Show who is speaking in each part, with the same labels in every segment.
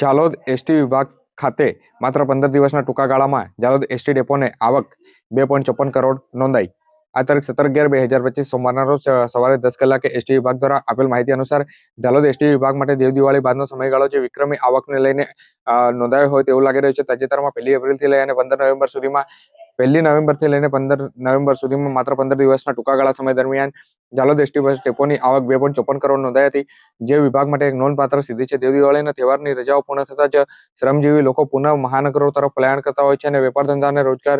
Speaker 1: Jhalod ST વિભાગ ખાતે માત્ર પંદર દિવસના ટૂંકા ગાળામાં ઝાલોદ એસટી ડેપોને આવક બે પોઈન્ટ ચોપન કરોડ નોંધાઈ. આ તારીખ સત્તર અગિયાર બે હજાર પચીસ સોમવારના રોજ સવારે દસ કલાકે એસટી વિભાગ દ્વારા આપેલ માહિતી અનુસાર ઝાલોદ એસટી વિભાગ માટે દેવ દિવાળી બાદનો સમયગાળો જે વિક્રમી આવકને લઈને નોંધાયો હોય તેવું લાગી રહ્યું છે. તાજેતરમાં પહેલી એપ્રિલથી લઈ અને પંદર નવેમ્બર સુધીમાં પહેલી નવેમ્બરથી લઈને પંદર નવેમ્બર સુધીમાં માત્ર પંદર દિવસના ટૂંકા ગાળા સમય દરમિયાન ઝાલોદ એસટી બસ ડેપોની આવક બે પોઈન્ટ ચોપન કરોડ નોંધાઈ હતી. જે વિભાગ માટે એક નોંધપાત્ર સિદ્ધિ છે. દેવ દિવાળીના તહેવારની રજાઓ પૂર્ણ થતાં જ શ્રમજીવી લોકો પુનઃ મહાનગરો તરફ પલાયન કરતા હોય છે અને વેપાર ધંધા અને રોજગાર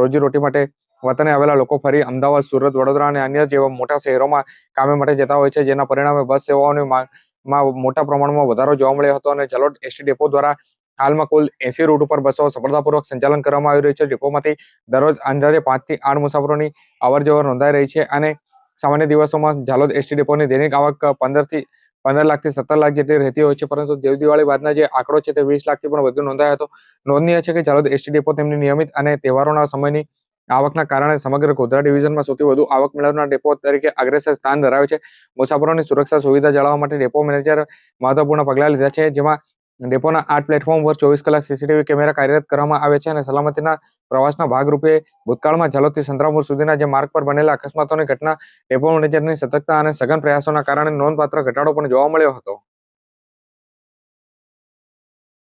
Speaker 1: રોજીરોટી માટે વતને આવેલા લોકો ફરી અમદાવાદ, સુરત, વડોદરા અને અન્ય જેવા મોટા શહેરોમાં કામે માટે જતા હોય છે. જેના પરિણામે બસ સેવાઓની માં મોટા પ્રમાણમાં વધારો જોવા મળ્યો હતો અને જલોદ એસટી ડેપો દ્વારા હાલમાં કુલ એસી રૂટ ઉપર બસો સફળતાપૂર્વક સંચાલન કરવામાં આવી રહ્યું છે. ડેપોમાંથી દરરોજ અંદાજે પાંચથી આઠ મુસાફરોની અવર જવર નોંધાઈ રહી છે અને સામાન્ય દિવસોમાં ઝાલોદ એસટી ડેપોની દૈનિક આવક પંદરથી પંદર લાખથી સત્તર લાખ જેટલી રહેતી હોય છે. પરંતુ દેવ દિવાળી બાદના જે આંકડો છે તે વીસ લાખથી પણ વધુ નોંધાયો હતો. નોંધનીય છે કે ઝાલોદ એસટી ડેપો તેમની નિયમિત અને તહેવારોના સમયની આવકના કારણે સમગ્ર ગોધરા ડિવિઝનમાં સૌથી વધુ આવક મેળવનાર ડેપો તરીકે અગ્રેસર સ્થાન ધરાવે છે. મુસાફરોની સુરક્ષા સુવિધા જાળવવા માટે ડેપો મેનેજર મહત્વપૂર્ણ પગલાં લીધા છે, જેમાં ડેપોના આઠ પ્લેટફોર્મ પર ચોવીસ કલાક સીસીટીવી કેમેરા કાર્યરત કરવામાં આવે છે અને સલામતીના પ્રવાસના ભાગરૂપે ભૂતકાળમાં ઝાલોદથી સંતરામપુર સુધીના જે માર્ગ પર બનેલા અકસ્માતોની ઘટના ડેપો મેનેજરની સતર્કતા અને સઘન પ્રયાસોના કારણે નોંધપાત્ર ઘટાડો પણ જોવા મળ્યો હતો.